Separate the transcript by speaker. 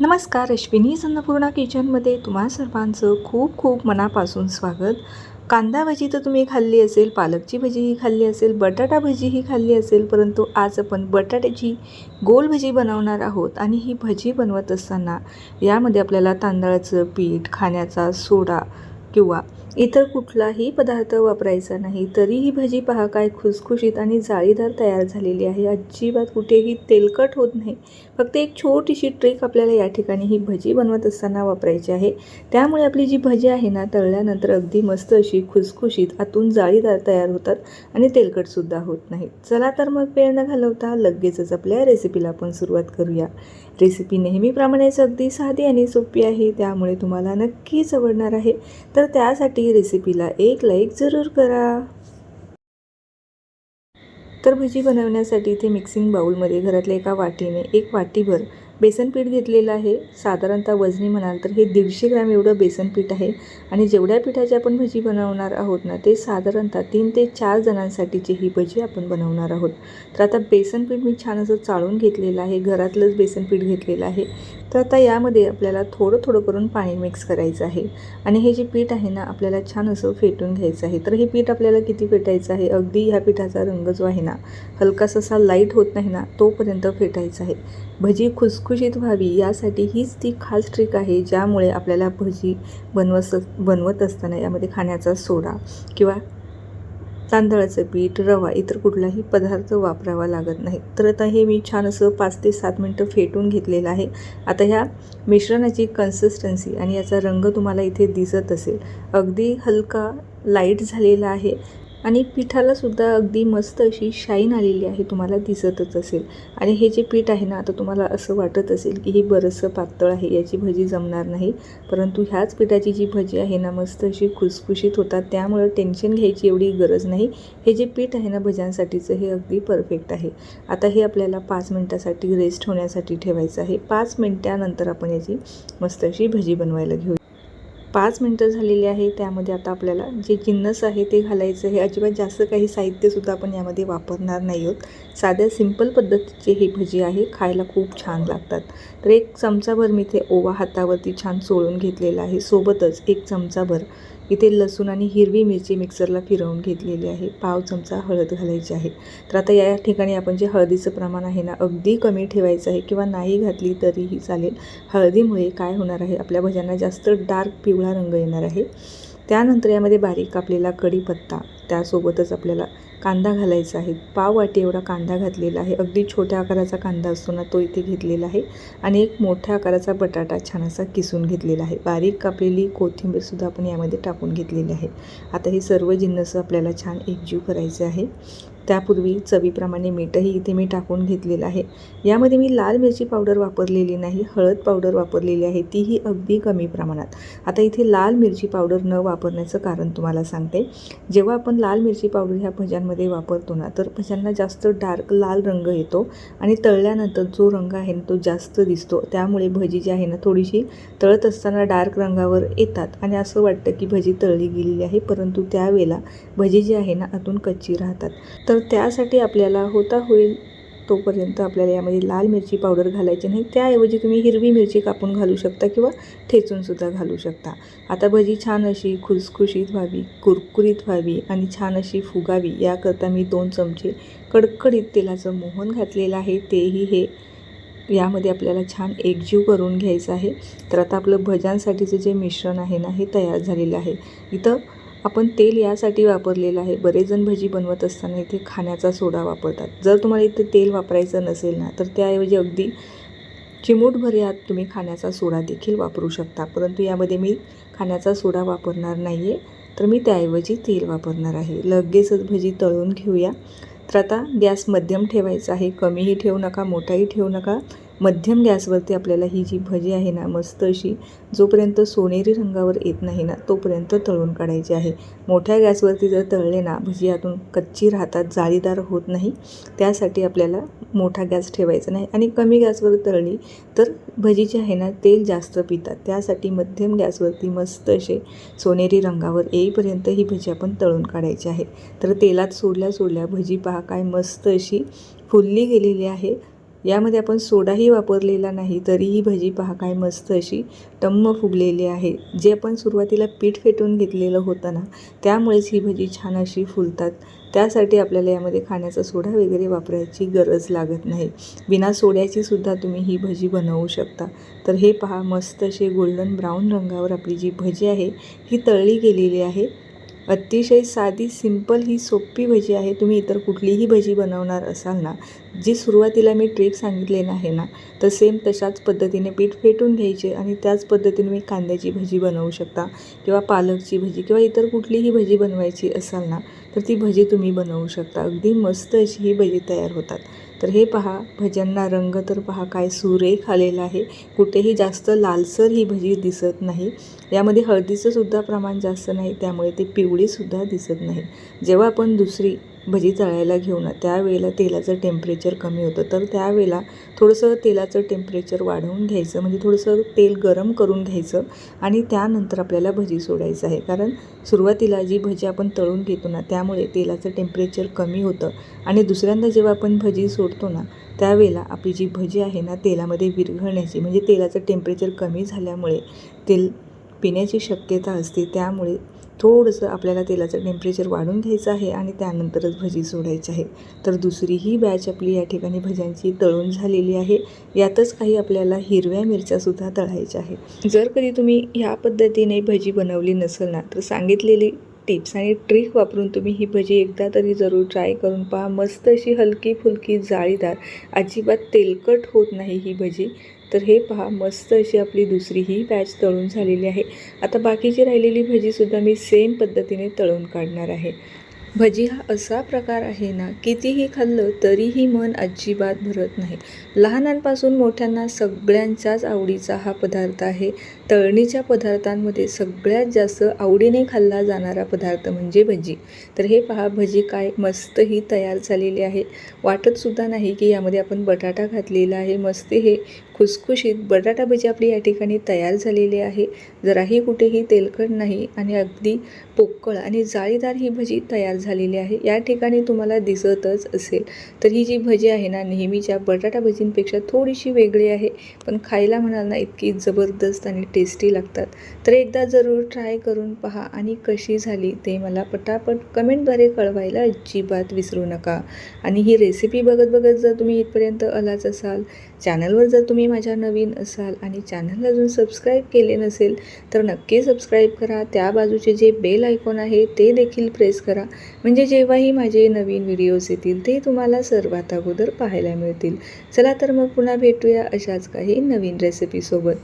Speaker 1: नमस्कार अश्विनी अन्नपूर्णा किचनमध्ये तुम्हा सर्वांचं खूप खूप मनापासून स्वागत. कांदा भजी तर तुम्ही खाल्ली असेल पालकची भजीही खाल्ली असेल बटाटा भजीही खाल्ली असेल परंतु आज आपण बटाट्याची गोल भजी बनवणार आहोत आणि ही भजी बनवत असताना यामध्ये आपल्याला तांदळाचं पीठ खाण्याचा सोडा किंवा इतर कुठलाही पदार्थ वापरायचा नाही तरी ही भजी पहा काय खुसखुशीत आणि जाळीदार तयार झालेली आहे. अजिबात कुठेही तेलकट होत नाही. फक्त एक छोटीशी ट्रिक आपल्याला या ठिकाणी ही भजी बनवत असताना वापरायची आहे. त्यामुळे आपली जी भजी आहे ना तळल्यानंतर अगदी मस्त अशी खुसखुशीत आतून जाळीदार तयार होतात आणि तेलकटसुद्धा होत नाही. चला तर मग वेळ न घालवता लगेचच आपल्या रेसिपीला आपण सुरुवात करूया. रेसिपी नेहमीप्रमाणेच अगदी साधी आणि सोपी आहे त्यामुळे तुम्हाला नक्कीच आवडणार आहे. तर त्यासाठी रेसिपीला एक लाईक जरूर करा. तर भजी बनवण्यासाठी इथे मिक्सिंग बाऊलमध्ये घरातल्या एका वाटीने एक वाटीभर बेसन पीठ घेतलेलं आहे. साधारणतः वजनी म्हणाल तर हे दीडशे ग्रॅम एवढं बेसन पीठ आहे. आणि जेवढ्या पिठाची आपण भजी बनवणार आहोत ना ते साधारणतः तीन ते चार जणांसाठीची ही भजी आपण बनवणार आहोत. तर आता बेसन पीठ मी छान असं चाळून घेतलेलं आहे. घरातलंच बेसन पीठ घेतलेलं आहे. तर आता यामध्ये आपल्याला थोडं थोडं करून पाणी मिक्स करायचं आहे. आणि हे जे पीठ आहे ना आपल्याला छान असं फेटून घ्यायचं आहे. तर हे पीठ आपल्याला किती फेटायचं आहे? अगदी ह्या पिठाचा रंग जो आहे ना हलकासा असा लाइट होत नाही ना तोपर्यंत फेटायचं आहे. भजी खुसखुशीत व्हावी यासाठी हीच ती खास ट्रिक आहे ज्यामुळे आपल्याला भजी बनवस बनवत असताना यामध्ये खाण्याचा सोडा किंवा तांदळाचं पीठ रवा इतर कुठलाही पदार्थ वापरावा लागत नाही. तर आता हे मी छान असं पाच ते सात मिनटं फेटून घेतलेलं आहे. आता ह्या मिश्रणाची कन्सिस्टन्सी आणि याचा रंग तुम्हाला इथे दिसत असेल. अगदी हलका लाइट झालेला आहे. आणि पिठालासुद्धा अगदी मस्त अशी शाईन आलेली आहे तुम्हाला दिसतच असेल. आणि हे जे पीठ आहे ना आता तुम्हाला असं वाटत असेल की हे बरंचसं पातळ आहे याची भजी जमणार नाही. परंतु ह्याच पिठाची जी भजी आहे ना मस्त अशी खुसखुशीत होतात त्यामुळं टेन्शन घ्यायची एवढी गरज नाही. हे जे पीठ आहे ना भज्यांसाठीचं हे अगदी परफेक्ट आहे. आता हे आपल्याला पाच मिनटासाठी रेस्ट होण्यासाठी ठेवायचं आहे. पाच मिनटानंतर आपण याची मस्त अशी भजी बनवायला घेऊ पाच मिनटं झालेली आहे त्यामध्ये आता आपल्याला जे जिन्नस आहे ते घालायचं आहे. अजिबात जास्त काही साहित्यसुद्धा आपण यामध्ये वापरणार नाही आहोत. साध्या सिंपल पद्धतीची ही भजी आहे खायला खूप छान लागतात. तर एक चमचाभर मी ते ओवा हातावरती छान चोळून घेतलेला आहे. सोबतच एक चमचाभर इथे लसूण आणि हिरवी मिरची मिक्सरला फिरवून घेतलेली आहे. पाव चमचा हळद घालायची आहे. तर आता या ठिकाणी आपण जे हळदीचं प्रमाण आहे ना अगदी कमी ठेवायचं आहे किंवा नाही घातली तरीही चालेल. हळदीमुळे काय होणार आहे? आपल्या भज्यांना जास्त डार्क पिवळा रंग येणार आहे. त्यानंतर यामध्ये बारीक कापलेला कढीपत्ता त्यासोबतच आपल्याला कांदा घालायचा आहे. पाव वाटी एवढा कांदा घातलेला आहे. अगदी छोट्या आकाराचा कांदा असतो ना तो इथे घेतलेला आहे. आणि एक मोठ्या आकाराचा बटाटा छान असा किसून घेतलेला आहे. बारीक कापलेली कोथिंबीरसुद्धा आपण यामध्ये टाकून घेतलेली आहे. आता हे सर्व जिन्नस आपल्याला छान एकजीव करायचे आहे. त्यापूर्वी चवीप्रमाणे मीठही इथे मी टाकून घेतलेलं आहे. यामध्ये मी लाल मिरची पावडर वापरलेली नाही हळद पावडर वापरलेली आहे तीही अगदी कमी प्रमाणात. आता इथे लाल मिरची पावडर न वापरण्याचं कारण तुम्हाला सांगते. जेव्हा आपण लाल मिरची पावडर ह्या भज्यांमध्ये वापरतो ना तर भज्यांना जास्त डार्क लाल रंग येतो आणि तळल्यानंतर जो रंग आहे ना तो जास्त दिसतो. त्यामुळे भजी जी आहे ना थोडीशी तळत असताना डार्क रंगावर येतात आणि असं वाटतं की भजी तळली गेलेली आहे परंतु त्यावेळेला भजी जी आहे ना आतून कच्ची राहतात. तर तर त्यासाठी आपल्याला होता होईल तोपर्यंत आपल्याला यामध्ये लाल मिरची पावडर घालायची नाही. त्याऐवजी तुम्ही हिरवी मिरची कापून घालू शकता किंवा ठेचूनसुद्धा घालू शकता. आता भजी छान अशी खुसखुशीत व्हावी कुरकुरीत व्हावी आणि छान अशी फुगावी. याकरता मी दोन चमचे कडकडीत तेलाचं मोहन घातलेलं आहे. तेही हे यामध्ये आपल्याला छान एकजीव करून घ्यायचं आहे. तर आता आपलं भज्यांसाठीचं जे मिश्रण आहे ना हे तयार झालेलं आहे. इथं आपण तेल यासाठी वापरलेलं आहे. बरेच जण भजी बनवत असताना इथे खाण्याचा सोडा वापरतात. जर तुम्हाला इथे तेल वापरायचं नसेल ना तर त्याऐवजी अगदी चिमूटभर यात तुम्ही खाण्याचा सोडा देखील वापरू शकता. परंतु यामध्ये मी खाण्याचा सोडा वापरणार नाही आहे तर मी त्याऐवजी तेल वापरणार आहे. लगेचच भजी तळून घेऊया. तर आता गॅस मध्यम ठेवायचा आहे. कमीही ठेवू नका मोठाही ठेवू नका. मध्यम गॅसवरती आपल्याला ही जी भजी आहे ना मस्त अशी जोपर्यंत सोनेरी रंगावर येत नाही ना तोपर्यंत तळून काढायची आहे. मोठ्या गॅसवरती जर तळले ना भजी आतून कच्ची राहतात जाळीदार होत नाही त्यासाठी आपल्याला मोठा गॅस ठेवायचा नाही. आणि कमी गॅसवर तळली तर भजी जी आहे ना तेल जास्त पितात. त्यासाठी मध्यम गॅसवरती मस्त असे सोनेरी रंगावर येईपर्यंत ही भजी आपण तळून काढायची आहे. तर तेलात सोडल्या सोडल्या भजी पहा काय मस्त अशी फुलली गेलेली आहे. यामध्ये आपण सोडाही वापरलेला नाही तरीही भजी पहा काय मस्त अशी टम्म फुगलेली आहे. जे आपण सुरुवातीला पीठ फेटून घेतलेलं होतं ना त्यामुळेच ही भजी छान अशी फुलतात. त्यासाठी आपल्याला यामध्ये खाण्याचा सोडा वगैरे वापरायची गरज लागत नाही. बिना सोड्याची सुद्धा तुम्ही ही भजी बनवू शकता. तर हे पहा मस्त असे गोल्डन ब्राऊन रंगावर आपली जी भजी आहे ही तळली गेलेली आहे. अतिशय साधी सिंपल ही सोपी भजी आहे. तुम्ही इतर कुठलीही भजी बनवणार असाल ना जी सुरुवातीला मी ट्रिक सांगितले आहे ना तर सेम तशाच पद्धतीने पीठ फेटून घ्यायचे आणि त्याच पद्धतीने मी कांद्याची भजी बनवू शकता किंवा पालकची भजी किंवा इतर कुठलीही भजी बनवायची असाल ना तर ती भजी तुम्ही बनवू शकता. अगदी मस्त अशी ही भजी तयार होतात. तर हे पहा भज्यांना रंग तर पहा काय सुरेख आलेला आहे. कुठेही जास्त लालसर ही भजी दिसत नाही. यामध्ये हळदीचं सुद्धा प्रमाण जास्त नाही त्यामुळे ते पिवळीसुद्धा दिसत नाही. जेव्हा आपण दुसरी भजी तळायला घेऊ ना त्यावेळेला तेलाचं टेम्परेचर कमी होतं. तर त्यावेळेला थोडंसं तेलाचं टेम्परेचर वाढवून घ्यायचं म्हणजे थोडंसं तेल गरम करून घ्यायचं आणि त्यानंतर आपल्याला भजी सोडायचं आहे. कारण सुरुवातीला जी भजी आपण तळून घेतो ना त्यामुळे तेलाचं टेम्परेचर कमी होतं आणि दुसऱ्यांदा जेव्हा आपण भजी सोडतो ना त्यावेळेला आपली जी भजी आहे ना तेलामध्ये विरघळण्याची म्हणजे तेलाचं टेम्परेचर कमी झाल्यामुळे तेल पिण्याची शक्यता असते त्यामुळे थोडंसं आपल्याला तेलाचं टेम्परेचर वाढून घ्यायचं आहे आणि त्यानंतरच भजी सोडायची आहे. तर दुसरी ही बॅच आपली या ठिकाणी भज्यांची तळून झालेली आहे. यातच काही आपल्याला हिरव्या मिरच्यासुद्धा तळायच्या आहे. जर कधी तुम्ही ह्या पद्धतीने भजी बनवली नसेल ना तर सांगितलेली टिप्स आणि ट्रिक वापरून तुम्ही ही भजी एकदा तरी जरूर ट्राय करून पहा. मस्त अशी हलकी फुलकी जाळीदार अजिबात तेलकट होत नाही ही भजी. तर हे पहा मस्त अशी आपली दुसरी ही बॅच तळून झालेली आहे. आता बाकीची राहिलेली भजीसुद्धा मी सेम पद्धतीने तळून काढणार आहे. भजी हा असा प्रकार आहे ना कितीही खाल्लं तरीही मन अजिबात भरत नाही. लहानांपासून मोठ्यांना सगळ्यांच्याच आवडीचा हा पदार्थ आहे. तळणीच्या पदार्थांमध्ये सगळ्यात जास्त आवडीने खाल्ला जाणारा पदार्थ म्हणजे भजी. तर हे पहा भजी काय मस्त ही तयार झालेली आहे. वाटतसुद्धा नाही की यामध्ये आपण बटाटा घातलेला आहे. मस्त हे खुसखुशीत बटाटा भजी आपली या ठिकाणी तयार झालेली आहे. जराही कुठेही तेलकट नाही आणि अगदी पोकळ आणि जाळीदार ही भजी तयार झालेली आहे. या ठिकाणी तुम्हाला दिसतच असेल. तर ही जी भजी आहे ना नेहमीच्या बटाटा भजींपेक्षा थोडीशी वेगळी आहे. पण खायला म्हणाल ना इतकी जबरदस्त आणि टेस्टी लागतात. तर एकदा जरूर ट्राय करून पहा आणि कशी झाली ते मला पटापट कमेंटद्वारे कळवायला अजिबात विसरू नका. आणि ही रेसिपी बघत बघत जर तुम्ही इथपर्यंत आलाच असाल चॅनलवर जर तुम्ही माझ्या नवीन असाल आणि चॅनल अजून सबस्क्राईब केले नसेल तर नक्की सबस्क्राईब करा. त्या बाजूचे जे बेल आयकॉन आहे ते देखील प्रेस करा. म्हणजे जेव्हाही माझे नवीन व्हिडिओज येतील ते तुम्हाला सर्वात अगोदर पाहायला मिळतील. चला तर मग पुन्हा भेटूया अशाच काही नवीन रेसिपीसोबत